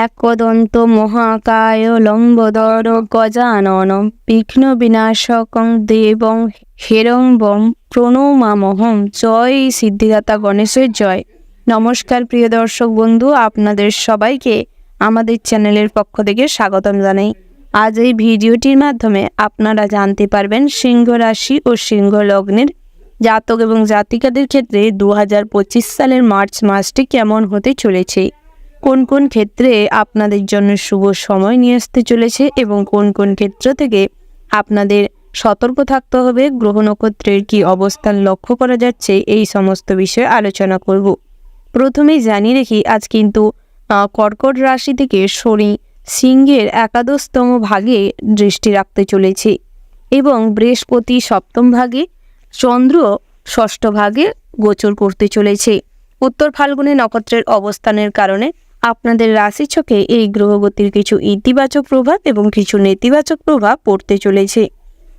একদন্ত মহাকায় লম্বদর গজানন বিঘ্ন বিনাশকং দেবং হেরম্বম প্রণমামহম জয় সিদ্ধিদাতা গণেশের জয়। নমস্কার প্রিয় দর্শক বন্ধু, আপনাদের সবাইকে আমাদের চ্যানেলের পক্ষ থেকে স্বাগতম জানাই। আজ এই ভিডিওটির মাধ্যমে আপনারা জানতে পারবেন সিংহ রাশি ও সিংহ লগ্নের জাতক এবং জাতিকাদের ক্ষেত্রে দু হাজার পঁচিশ সালের মার্চ মাসটি কেমন হতে চলেছে। কোন কোন ক্ষেত্রে আপনাদের জন্য শুভ সময় নিয়ে আসতে চলেছে এবং কোন কোন ক্ষেত্র থেকে আপনাদের সতর্ক থাকতে হবে, গ্রহ নক্ষত্রের কি অবস্থান লক্ষ্য করা যাচ্ছে, এই সমস্ত বিষয়ে আলোচনা করব। প্রথমেই জানিয়ে রাখি, আজ কিন্তু কর্কট রাশি থেকে শনি সিংহের একাদশতম ভাগে দৃষ্টি রাখতে চলেছে এবং বৃহস্পতি সপ্তম ভাগে, চন্দ্র ষষ্ঠ ভাগে গোচর করতে চলেছে। উত্তর ফাল্গুনী নক্ষত্রের অবস্থানের কারণে আপনাদের রাশিচকে এই গ্রহগতির কিছু ইতিবাচক প্রভাব এবং কিছু নেতিবাচক প্রভাব পড়তে চলেছে।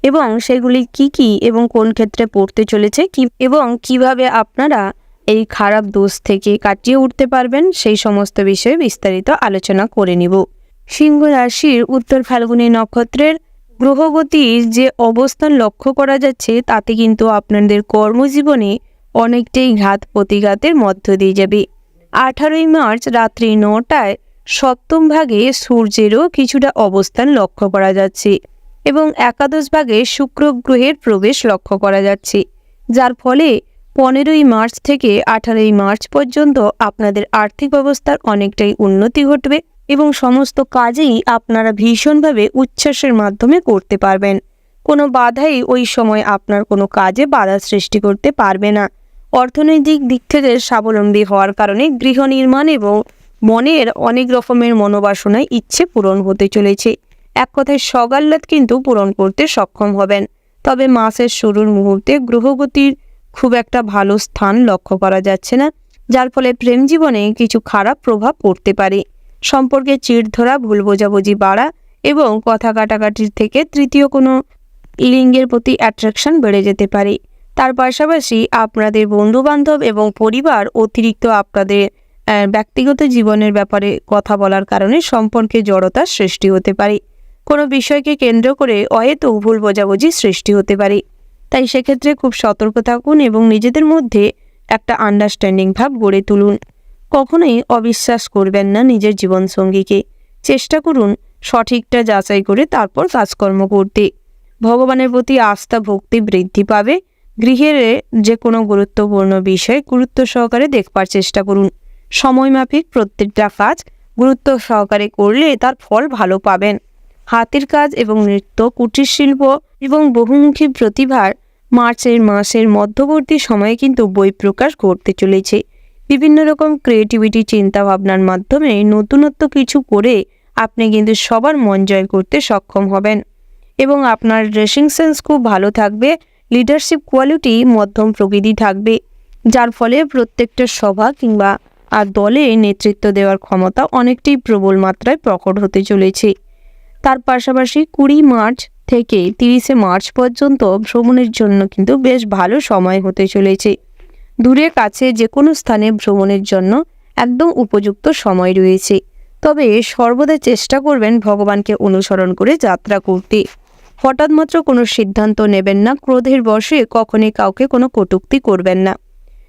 এবং সেগুলি কি কি এবং কোন ক্ষেত্রে পড়তে চলেছে, কি এবং কীভাবে আপনারা এই খারাপ দোষ থেকে কাটিয়ে উঠতে পারবেন, সেই সমস্ত বিষয়ে বিস্তারিত আলোচনা করে নিব। সিংহ রাশির উত্তর ফাল্গুনী নক্ষত্রের গ্রহগতির যে অবস্থান লক্ষ্য করা যাচ্ছে, তাতে কিন্তু আপনাদের কর্মজীবনে অনেকটাই ঘাত প্রতিঘাতের মধ্য দিয়ে যাবে। আঠারোই মার্চ রাত্রি নটায় সপ্তম ভাগে সূর্যেরও কিছুটা অবস্থান লক্ষ্য করা যাচ্ছে এবং একাদশ ভাগে শুক্র গ্রহের প্রবেশ লক্ষ্য করা যাচ্ছে। যার ফলে পনেরোই মার্চ থেকে আঠারোই মার্চ পর্যন্ত আপনাদের আর্থিক অবস্থার অনেকটাই উন্নতি ঘটবে এবং সমস্ত কাজেই আপনারা ভীষণভাবে উচ্ছ্বাসের মাধ্যমে করতে পারবেন। কোনো বাধাই ওই সময় আপনার কোনো কাজে বাধা সৃষ্টি করতে পারবে না। অর্থনৈতিক দিক থেকে স্বাবলম্বী হওয়ার কারণে গৃহ নির্মাণ এবং মনের অনেক রকমের মনোবাসনায় ইচ্ছে পূরণ হতে চলেছে। এক কথায় সগাল্লাদ কিন্তু পূরণ করতে সক্ষম হবেন। তবে মাসের শুরুর মুহূর্তে গ্রহগতির খুব একটা ভালো স্থান লক্ষ্য করা যাচ্ছে না, যার ফলে প্রেম জীবনে কিছু খারাপ প্রভাব পড়তে পারে। সম্পর্কে চিড় ধরা ভুল বোঝাবুঝি বাড়া এবং কথা কাটাকাটির থেকে তৃতীয় কোনো লিঙ্গের প্রতি অ্যাট্রাকশন বেড়ে যেতে পারে। তার পাশাপাশি আপনাদের বন্ধুবান্ধব এবং পরিবার অতিরিক্ত আপনাদের ব্যক্তিগত জীবনের ব্যাপারে কথা বলার কারণে সম্পর্কে জড়তার সৃষ্টি হতে পারে। কোনো বিষয়কে কেন্দ্র করে অহেতুক ভুল বোঝাবুঝি সৃষ্টি হতে পারে। তাই সেক্ষেত্রে খুব সতর্ক থাকুন এবং নিজেদের মধ্যে একটা আন্ডারস্ট্যান্ডিং ভাব গড়ে তুলুন। কখনোই অবিশ্বাস করবেন না নিজের জীবনসঙ্গীকে। চেষ্টা করুন সঠিকটা যাচাই করে তারপর কাজকর্ম করতে। ভগবানের প্রতি আস্থা, ভক্তি বৃদ্ধি পাবে। গৃহের যে কোনো গুরুত্বপূর্ণ বিষয় গুরুত্ব সহকারে দেখবার চেষ্টা করুন। সময়মাফিক প্রত্যেকটা কাজ গুরুত্ব সহকারে করলে তার ফল ভালো পাবেন। হাতের কাজ এবং নৃত্য, কুটির শিল্প এবং বহুমুখী প্রতিভার মার্চের মাসের মধ্যবর্তী সময়ে কিন্তু বই প্রকাশ ঘটতে চলেছে। বিভিন্ন রকম ক্রিয়েটিভিটি চিন্তাভাবনার মাধ্যমে নতুনত্ব কিছু করে আপনি কিন্তু সবার মন জয় করতে সক্ষম হবেন। এবং আপনার ড্রেসিং সেন্স খুব ভালো থাকবে। লিডারশিপ কোয়ালিটি মধ্যম প্রকৃতি থাকবে, যার ফলে প্রত্যেকটা সভা কিংবা আর দলে নেতৃত্ব দেওয়ার ক্ষমতা অনেকটাই প্রবল মাত্রায় প্রকট হতে চলেছে। তার পাশাপাশি কুড়ি মার্চ থেকে তিরিশে মার্চ পর্যন্ত ভ্রমণের জন্য কিন্তু বেশ ভালো সময় হতে চলেছে। দূরে কাছে যে কোনো স্থানে ভ্রমণের জন্য একদম উপযুক্ত সময় রয়েছে। তবে সর্বদা চেষ্টা করবেন ভগবানকে অনুসরণ করে যাত্রা করতে। হঠাৎ মাত্র কোনো সিদ্ধান্ত নেবেন না, ক্রোধের বশে কখনই কাউকে কোনো কটূক্তি করবেন না।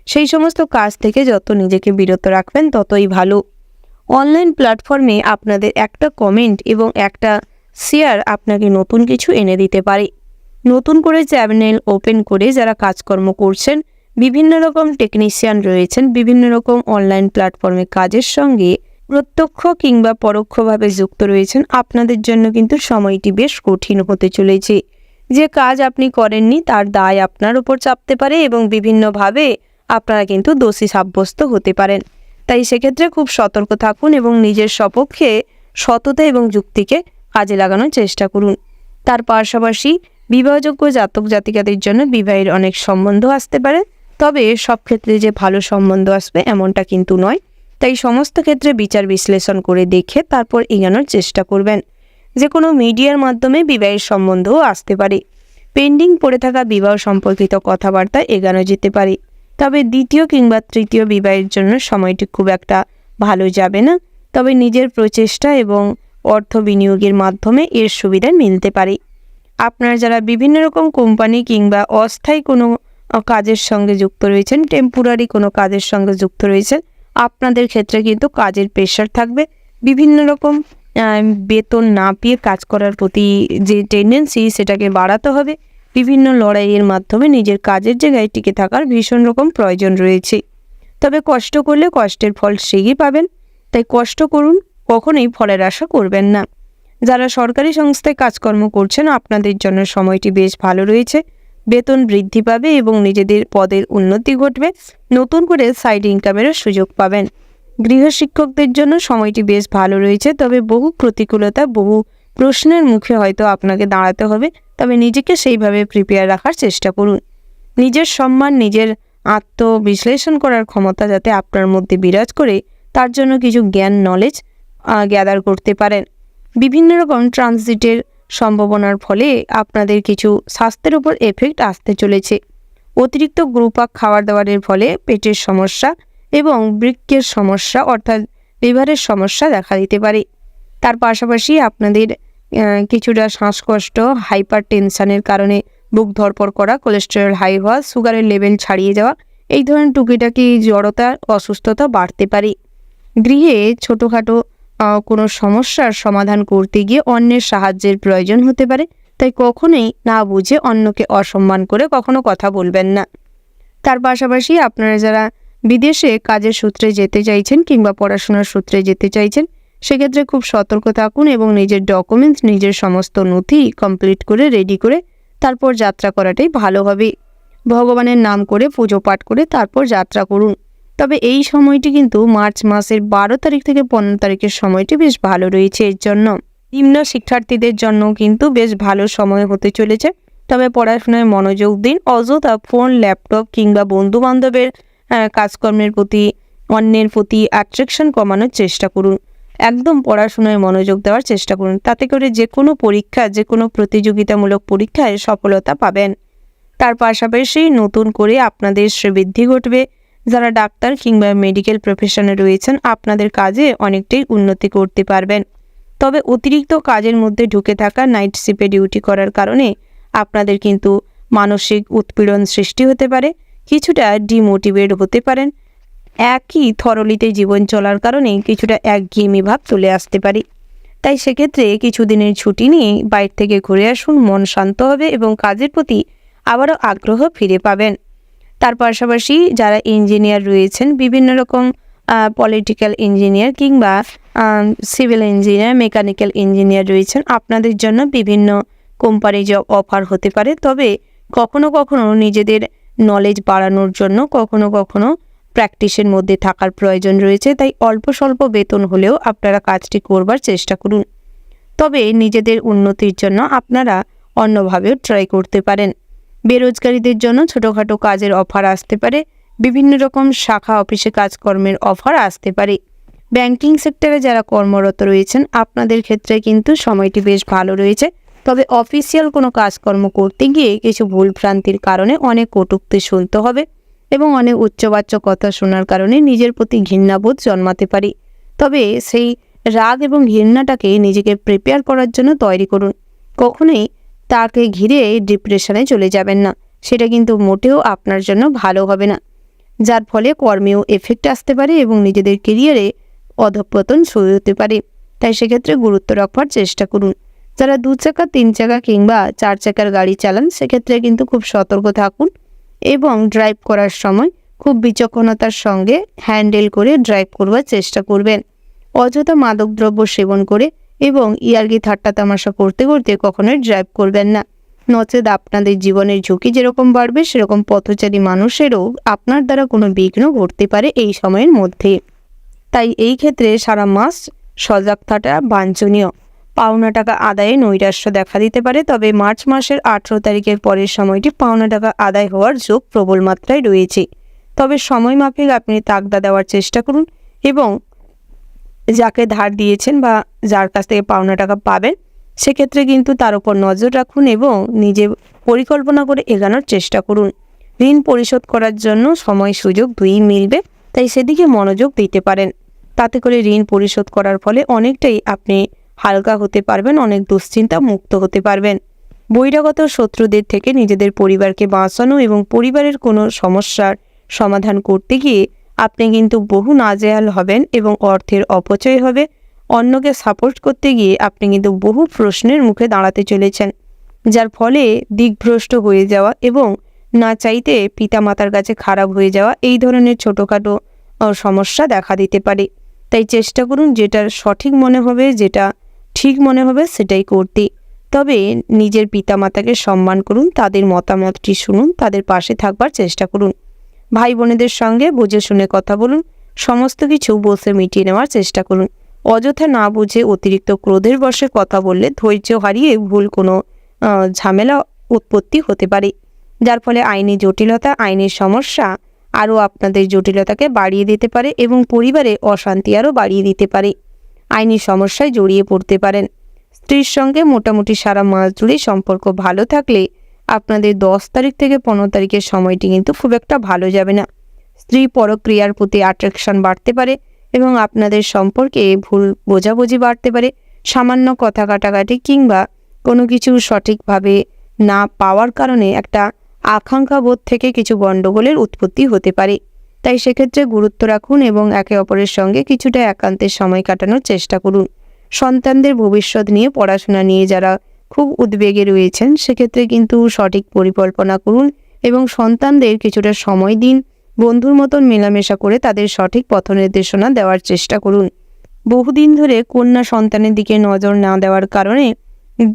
সেই সমস্ত কাজ থেকে যত নিজেকে বিরত রাখবেন, ততই ভালো। অনলাইন প্ল্যাটফর্মে আপনাদের একটা কমেন্ট এবং একটা শেয়ার আপনাকে নতুন কিছু এনে দিতে পারে। নতুন করে চ্যানেল ওপেন করে যারা কাজকর্ম করছেন, বিভিন্ন রকম টেকনিশিয়ান রয়েছেন, বিভিন্ন রকম অনলাইন প্ল্যাটফর্মে কাজের সঙ্গে প্রত্যক্ষ কিংবা পরোক্ষভাবে যুক্ত রয়েছেন, আপনাদের জন্য কিন্তু সময়টি বেশ কঠিন হতে চলেছে। যে কাজ আপনি করেননি, তার দায় আপনার উপর চাপতে পারে এবং বিভিন্নভাবে আপনারা কিন্তু দোষী সাব্যস্ত হতে পারেন। তাই সেক্ষেত্রে খুব সতর্ক থাকুন এবং নিজের সপক্ষে সততা এবং যুক্তিকে কাজে লাগানোর চেষ্টা করুন। তার পাশাপাশি বিবাহযোগ্য জাতক জাতিকাদের জন্য বিবাহের অনেক সম্বন্ধ আসতে পারে, তবে সব ক্ষেত্রে যে ভালো সম্বন্ধ আসবে এমনটা কিন্তু নয়। তাই সমস্ত ক্ষেত্রে বিচার বিশ্লেষণ করে দেখে তারপর এগানোর চেষ্টা করবেন। যে কোনো মিডিয়ার মাধ্যমে বিবাহের সম্বন্ধও আসতে পারে। পেন্ডিং পড়ে থাকা বিবাহ সম্পর্কিত কথাবার্তা এগানো যেতে পারে। তবে দ্বিতীয় কিংবা তৃতীয় বিবাহের জন্য সময়টি খুব একটা ভালো যাবে না। তবে নিজের প্রচেষ্টা এবং অর্থ বিনিয়োগের মাধ্যমে এর সুবিধা মিলতে পারে। আপনারা যারা বিভিন্ন রকম কোম্পানি কিংবা অস্থায়ী কোনো কাজের সঙ্গে যুক্ত রয়েছেন টেম্পোরারি কোনো কাজের সঙ্গে যুক্ত রয়েছেন আপনাদের ক্ষেত্রে কিন্তু কাজের প্রেশার থাকবে। বিভিন্ন রকম বেতন না পেয়ে কাজ করার প্রতি যে টেন্ডেন্সি সেটাকে বাড়াতে হবে। বিভিন্ন লড়াইয়ের মাধ্যমে নিজের কাজের জায়গায় টিকে থাকার ভীষণ রকম প্রয়োজন রয়েছে। তবে কষ্ট করলে কষ্টের ফল ঠিকই পাবেন। তাই কষ্ট করুন, কখনোই ফলের আশা করবেন না। যারা সরকারি সংস্থায় কাজকর্ম করছেন, আপনাদের জন্য সময়টি বেশ ভালো রয়েছে। বেতন বৃদ্ধি পাবে এবং নিজেদের পদের উন্নতি ঘটবে। নতুন করে সাইড ইনকামেরও সুযোগ পাবেন। গৃহশিক্ষকদের জন্য সময়টি বেশ ভালো রয়েছে, তবে বহু প্রতিকূলতা, বহু প্রশ্নের মুখে হয়তো আপনাকে দাঁড়াতে হবে, তবে নিজেকে সেইভাবে প্রিপেয়ার রাখার চেষ্টা করুন। নিজের সম্মান, নিজের আত্মবিশ্লেষণ করার ক্ষমতা যাতে আপনার মধ্যে বিরাজ করে, তার জন্য কিছু জ্ঞান নলেজ গ্যাদার করতে পারেন। বিভিন্ন রকম ট্রানজিটের সম্ভাবনার ফলে আপনাদের কিছু স্বাস্থ্যের উপর এফেক্ট আসতে চলেছে। অতিরিক্ত গ্রুপাক খাবার দাবারের ফলে পেটের সমস্যা এবং বৃক্কের সমস্যা অর্থাৎ লিভারের সমস্যা দেখা দিতে পারে। তার পাশাপাশি আপনাদের কিছুটা শ্বাসকষ্ট হাইপার টেনশানের কারণে বুক ধরপড় করা, কোলেস্টেরল হাই হওয়া, সুগারের লেভেল ছাড়িয়ে যাওয়া, এই ধরনের টুকিটাকি জড়তা, অসুস্থতা বাড়তে পারে। গৃহে ছোটোখাটো কোনো সমস্যার সমাধান করতে গিয়ে অন্যের সাহায্যের প্রয়োজন হতে পারে। তাই কখনোই না বুঝে অন্যকে অসম্মান করে কখনো কথা বলবেন না। তার পাশাপাশি আপনারা যারা বিদেশে কাজের সূত্রে যেতে চাইছেন কিংবা পড়াশোনার সূত্রে যেতে চাইছেন, সেক্ষেত্রে খুব সতর্ক থাকুন এবং নিজের ডকুমেন্টস নিজের সমস্ত নথি কমপ্লিট করে রেডি করে তারপর যাত্রা করাটাই ভালো হবে। ভগবানের নাম করে পুজো পাঠ করে তারপর যাত্রা করুন। তবে এই সময়টি কিন্তু মার্চ মাসের বারো তারিখ থেকে পনেরো তারিখের সময়টি বেশ ভালো রয়েছে এর জন্য। নিম্ন শিক্ষার্থীদের জন্য কিন্তু বেশ ভালো সময় হতে চলেছে। তবে পড়াশোনায় মনোযোগ দিন, অযথা ফোন, ল্যাপটপ কিংবা বন্ধু বান্ধবের কাজকর্মের প্রতি, অন্যের প্রতি অ্যাট্রাকশন কমানোর চেষ্টা করুন। একদম পড়াশোনায় মনোযোগ দেওয়ার চেষ্টা করুন। তাতে করে যে কোনো পরীক্ষা যে কোনো প্রতিযোগিতামূলক পরীক্ষায় সফলতা পাবেন। তার পাশাপাশি নতুন করে আপনাদের শ্রীবৃদ্ধি ঘটবে। যারা ডাক্তার কিংবা মেডিকেল প্রফেশনে রয়েছেন, আপনাদের কাজে অনেকটাই উন্নতি করতে পারবেন। তবে অতিরিক্ত কাজের মধ্যে ঢুকে থাকা নাইট শিপে ডিউটি করার কারণে আপনাদের কিন্তু মানসিক উৎপীড়ন সৃষ্টি হতে পারে, কিছুটা ডিমোটিভেট হতে পারেন। একই থরলিতে জীবন চলার কারণে কিছুটা একঘেয়েমি ভাব চলে আসতে পারে। তাই সেক্ষেত্রে কিছুদিনের ছুটি নিয়ে বাইরে থেকে ঘুরে আসুন, মন শান্ত হবে এবং কাজের প্রতি আবারও আগ্রহ ফিরে পাবেন। তার পাশাপাশি যারা ইঞ্জিনিয়ার রয়েছেন, বিভিন্ন রকম পলিটিক্যাল ইঞ্জিনিয়ার কিংবা সিভিল ইঞ্জিনিয়ার মেকানিক্যাল ইঞ্জিনিয়ার রয়েছেন। আপনাদের জন্য বিভিন্ন কোম্পানি জব অফার হতে পারে। তবে কখনো কখনো নিজেদের নলেজ বাড়ানোর জন্য কখনো কখনো প্র্যাকটিসের মধ্যে থাকার প্রয়োজন রয়েছে। তাই অল্প স্বল্প বেতন হলেও আপনারা কাজটি করবার চেষ্টা করুন। তবে নিজেদের উন্নতির জন্য আপনারা অন্যভাবেও ট্রাই করতে পারেন। বেরোজগারীদের জন্য ছোটোখাটো কাজের অফার আসতে পারে, বিভিন্ন রকম শাখা অফিসে কাজকর্মের অফার আসতে পারে। ব্যাংকিং সেক্টরে যারা কর্মরত রয়েছেন, আপনাদের ক্ষেত্রে কিন্তু সময়টি বেশ ভালো রয়েছে। তবে অফিসিয়াল কোনো কাজকর্ম করতে গিয়ে কিছু ভুলভ্রান্তির কারণে অনেক কটুক্তি শুনতে হবে এবং অনেক উচ্চবাচ্য কথা শোনার কারণে নিজের প্রতি ঘৃণাবোধ জন্মাতে পারে। তবে সেই রাগ এবং ঘৃণাটাকে নিজেকে প্রিপেয়ার করার জন্য তৈরি করুন। কখনোই তাকে ঘিরে ডিপ্রেশনে চলে যাবেন না। সেটা কিন্তু মোটেও আপনার জন্য ভালো হবে না। যার ফলে কর্মেও এফেক্ট আসতে পারে এবং নিজেদের কেরিয়ারে অধঃপতন শুরু হতে পারে। তাই সেক্ষেত্রে গুরুত্ব রাখবার চেষ্টা করুন। যারা দু চাকা, তিন চাকা কিংবা চার চাকার গাড়ি চালান, সেক্ষেত্রে কিন্তু খুব সতর্ক থাকুন এবং ড্রাইভ করার সময় খুব বিচক্ষণতার সঙ্গে হ্যান্ডেল করে ড্রাইভ করবার চেষ্টা করবেন। অযথা মাদকদ্রব্য সেবন করে এবং ইয়ার্কি ঠাট্টা তামাশা করতে করতে কখনোই ড্রাইভ করবেন না। নচেত আপনাদের জীবনের ঝুঁকি যেরকম বাড়বে, সেরকম পথচারী মানুষেরও আপনার দ্বারা কোনো বিঘ্ন ঘটতে পারে এই সময়ের মধ্যে। তাই এই ক্ষেত্রে সারা মাস সজাগ থাকা বাঞ্ছনীয়। পাওনা টাকা আদায়ে নৈরাশ্য দেখা দিতে পারে, তবে মার্চ মাসের আঠেরো তারিখের পরের সময়টি পাওনা টাকা আদায় হওয়ার যোগ প্রবল মাত্রায় রয়েছে। তবে সময় মাফিক আপনি তাগদা দেওয়ার চেষ্টা করুন এবং যাকে ধার দিয়েছেন বা যার কাছ থেকে পাওনা টাকা পাবেন, সেক্ষেত্রে কিন্তু তার উপর নজর রাখুন এবং নিজে পরিকল্পনা করে এগানোর চেষ্টা করুন। ঋণ পরিশোধ করার জন্য সময় সুযোগ দুই মিলবে, তাই সেদিকে মনোযোগ দিতে পারেন। তাতে করে ঋণ পরিশোধ করার ফলে অনেকটাই আপনি হালকা হতে পারবেন, অনেক দুশ্চিন্তা মুক্ত হতে পারবেন। বহিরাগত শত্রুদের থেকে নিজেদের পরিবারকে বাঁচানো এবং পরিবারের কোনো সমস্যার সমাধান করতে গিয়ে আপনি কিন্তু বহু নাজেহাল হবেন এবং অর্থের অপচয় হবে। অন্যকে সাপোর্ট করতে গিয়ে আপনি কিন্তু বহু প্রশ্নের মুখে দাঁড়াতে চলেছেন, যার ফলে দিকভ্রষ্ট হয়ে যাওয়া এবং না চাইতে পিতামাতার কাছে খারাপ হয়ে যাওয়া এই ধরনের ছোটোখাটো সমস্যা দেখা দিতে পারে। তাই চেষ্টা করুন যেটা সঠিক মনে হবে, যেটা ঠিক মনে হবে সেটাই করতে। তবে নিজের পিতামাতাকে সম্মান করুন, তাদের মতামতটি শুনুন, তাদের পাশে থাকবার চেষ্টা করুন। ভাই বোনেদের সঙ্গে বুঝে শুনে কথা বলুন। সমস্ত কিছু বসে মিটিয়ে নেওয়ার চেষ্টা করুন। অযথা না বুঝে অতিরিক্ত ক্রোধের বশে কথা বললে ধৈর্য হারিয়ে ভুল কোনো ঝামেলা উৎপত্তি হতে পারে। যার ফলে আইনি জটিলতা আইনের সমস্যা আরও আপনাদের জটিলতাকে বাড়িয়ে দিতে পারে এবং পরিবারে অশান্তি আরও বাড়িয়ে দিতে পারে। আইনি সমস্যায় জড়িয়ে পড়তে পারেন। স্ত্রীর সঙ্গে মোটামুটি সারা মাস জুড়ে সম্পর্ক ভালো থাকলে আপনাদের দশ তারিখ থেকে পনেরো তারিখের সময়টি কিন্তু খুব একটা ভালো যাবে না। স্ত্রী পরক্রিয়ার প্রতি অ্যাট্রাকশন বাড়তে পারে এবং আপনাদের সম্পর্কে ভুল বোঝাবুঝি বাড়তে পারে, সামান্য কথা কাটাকাটি কিংবা কোনো কিছু সঠিকভাবে না পাওয়ার কারণে একটা আকাঙ্ক্ষা বোধ থেকে কিছু গণ্ডগোলের উৎপত্তি হতে পারে। তাই সেক্ষেত্রে গুরুত্ব রাখুন এবং একে অপরের সঙ্গে কিছুটা একান্তের সময় কাটানোর চেষ্টা করুন। সন্তানদের ভবিষ্যৎ নিয়ে পড়াশোনা নিয়ে যারা খুব উদ্বেগে রয়েছেন, সেক্ষেত্রে কিন্তু সঠিক পরিকল্পনা করুন এবং সন্তানদের কিছুটা সময় দিন। বন্ধুর মতন মেলামেশা করে তাদের সঠিক পথ নির্দেশনা দেওয়ার চেষ্টা করুন। বহুদিন ধরে কন্যা সন্তানের দিকে নজর না দেওয়ার কারণে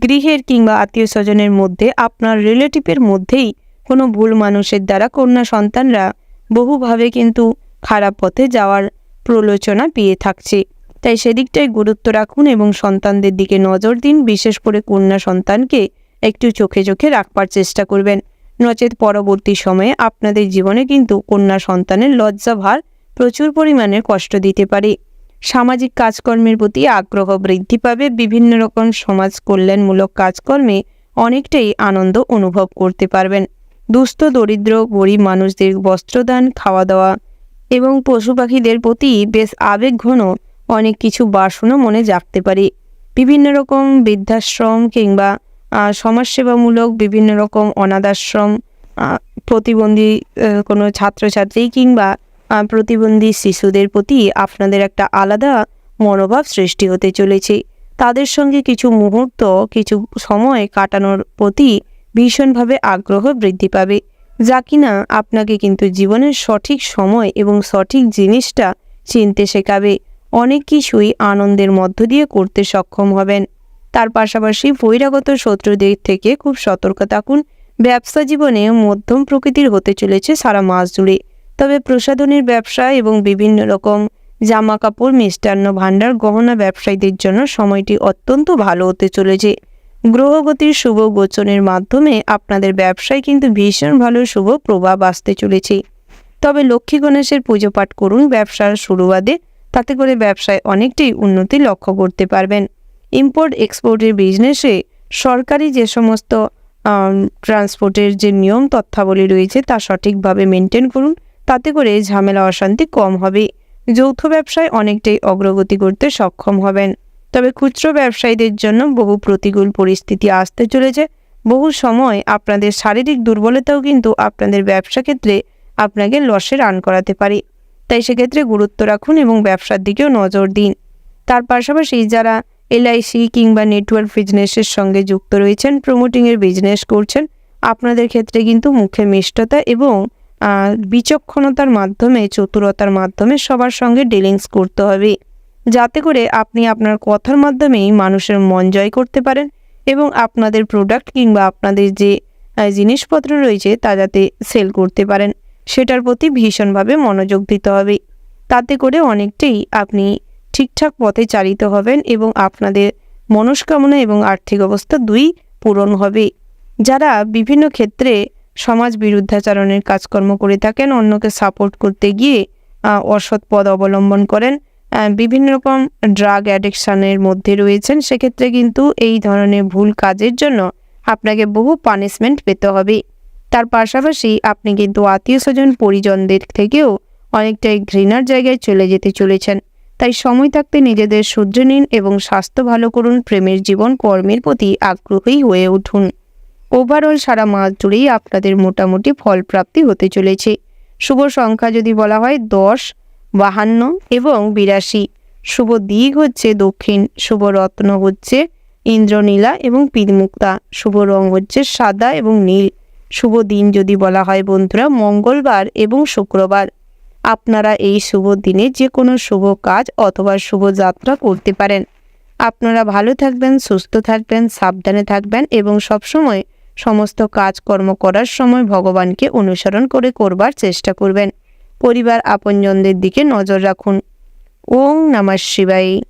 গৃহের কিংবা আত্মীয় স্বজনের মধ্যে আপনার রিলেটিভের মধ্যেই কোনো ভুল মানুষের দ্বারা কন্যা সন্তানরা বহুভাবে কিন্তু খারাপ পথে যাওয়ার প্রলোচনা পেয়ে থাকছে। তাই সেদিকটায় গুরুত্ব রাখুন এবং সন্তানদের দিকে নজর দিন, বিশেষ করে কন্যা সন্তানকে একটু চোখে চোখে রাখবার চেষ্টা করবেন। নচেত পরবর্তী সময়ে আপনাদের জীবনে কিন্তু কন্যা সন্তানের লজ্জাভার প্রচুর পরিমাণে কষ্ট দিতে পারে। সামাজিক কাজকর্মের প্রতি আগ্রহ বৃদ্ধি পাবে, বিভিন্ন রকম সমাজ কল্যাণমূলক কাজকর্মে অনেকটাই আনন্দ অনুভব করতে পারবেন। দুস্থ, দরিদ্র, গরিব মানুষদের বস্ত্রদান খাওয়া দাওয়া এবং পশু পাখিদের প্রতি বেশ আবেগঘন অনেক কিছু বাসনও মনে জাগতে পারে। বিভিন্ন রকম বৃদ্ধাশ্রম কিংবা সমাজসেবামূলক বিভিন্ন রকম অনাথাশ্রম প্রতিবন্ধী কোনো ছাত্রছাত্রী কিংবা প্রতিবন্ধী শিশুদের প্রতি আপনাদের একটা আলাদা মনোভাব সৃষ্টি হতে চলেছে। তাদের সঙ্গে কিছু মুহূর্ত, কিছু সময় কাটানোর প্রতি ভীষণভাবে আগ্রহ বৃদ্ধি পাবে। যা কিনা আপনাকে কিন্তু জীবনের সঠিক সময় এবং সঠিক জিনিসটা চিনতে শেখাবে। অনেক কিছুই আনন্দের মধ্য দিয়ে করতে সক্ষম হবেন। তার পাশাপাশি বহিরাগত শত্রুদের থেকে খুব সতর্ক থাকুন। ব্যবসা জীবনে মধ্যম প্রকৃতির হতে চলেছে সারা মাস জুড়ে। তবে প্রসাধনের ব্যবসা এবং বিভিন্ন রকম জামা কাপড় মিষ্টান্ন ভাণ্ডার, গহনা ব্যবসায়ীদের জন্য সময়টি অত্যন্ত ভালো হতে চলেছে। গ্রহগতির শুভ গোচনের মাধ্যমে আপনাদের ব্যবসায় কিন্তু ভীষণ ভালো শুভ প্রভাব আসতে চলেছে। তবে লক্ষ্মী গণেশের পুজো পাঠ করুন। ব্যবসার শুরুবাদে তাতে করে ব্যবসায় অনেকটাই উন্নতি লক্ষ্য করতে পারবেন। ইম্পোর্ট এক্সপোর্টের বিজনেসে সরকারি যে সমস্ত ট্রান্সপোর্টের যে নিয়ম তথ্যাবলী রয়েছে তা সঠিকভাবে মেনটেন করুন। তাতে করে ঝামেলা, অশান্তি কম হবে। যৌথ ব্যবসায় অনেকটাই অগ্রগতি করতে সক্ষম হবেন। তবে খুচরো ব্যবসায়ীদের জন্য বহু প্রতিকূল পরিস্থিতি আসতে চলেছে। বহু সময় আপনাদের শারীরিক দুর্বলতাও কিন্তু আপনাদের ব্যবসা ক্ষেত্রে আপনাকে লসে রান করাতে পারে। তাই সেক্ষেত্রে গুরুত্ব রাখুন এবং ব্যবসার দিকেও নজর দিন। তার পাশাপাশি যারা এলআইসি কিংবা নেটওয়ার্ক বিজনেসের সঙ্গে যুক্ত রয়েছেন, প্রমোটিংয়ের বিজনেস করছেন, আপনাদের ক্ষেত্রে কিন্তু মুখে মিষ্টতা এবং বিচক্ষণতার মাধ্যমে, চতুরতার মাধ্যমে সবার সঙ্গে ডিলিংস করতে হবে। যাতে করে আপনি আপনার কথার মাধ্যমেই মানুষের মন জয় করতে পারেন এবং আপনাদের প্রোডাক্ট কিংবা আপনাদের যে জিনিসপত্র রয়েছে তা যাতে সেল করতে পারেন। সেটার প্রতি ভীষণভাবে মনোযোগ দিতে হবে। তাতে করে অনেকটাই আপনি ঠিকঠাক পথে চালিত হবেন এবং আপনাদের মনস্কামনা এবং আর্থিক অবস্থা দুই পূরণ হবে। যারা বিভিন্ন ক্ষেত্রে সমাজ বিরুদ্ধাচারণের কাজকর্ম করে থাকেন, অন্যকে সাপোর্ট করতে গিয়ে অসৎ পদ অবলম্বন করেন বিভিন্ন রকম ড্রাগ অ্যাডিকশানের মধ্যে রয়েছেন, সেক্ষেত্রে কিন্তু এই ধরনের ভুল কাজের জন্য আপনাকে বহু পানিশমেন্ট পেতে হবে। তার পাশাপাশি আপনি কিন্তু আত্মীয় স্বজন পরিজনদের থেকেও অনেকটাই ঘৃণার জায়গায় চলে যেতে চলেছেন। তাই সময় থাকতে নিজেদের সহ্য নিন এবং স্বাস্থ্য ভালো করুন, প্রেমের জীবন, কর্মের প্রতি আগ্রহী হয়ে উঠুন। ওভারঅল সারা মাস জুড়েই আপনাদের মোটামুটি ফল প্রাপ্তি হতে চলেছে। শুভ সংখ্যা যদি বলা হয় দশ, বাহান্ন এবং বিরাশি। শুভ দিক হচ্ছে দক্ষিণ, শুভ রত্ন হচ্ছে ইন্দ্রনীলা এবং পীরমুক্তা শুভ রং হচ্ছে সাদা এবং নীল। শুভ দিন যদি বলা হয় বন্ধুরা, মঙ্গলবার এবং শুক্রবার। আপনারা এই শুভ দিনে যে কোনো শুভ কাজ অথবা শুভ যাত্রা করতে পারেন। আপনারা ভালো থাকবেন, সুস্থ থাকবেন, সাবধানে থাকবেন এবং সবসময় সমস্ত কাজকর্ম করার সময় ভগবানকে অনুসরণ করে করবার চেষ্টা করবেন। পরিবার আপনজনদের দিকে নজর রাখুন। ওং নমঃ শিবায়।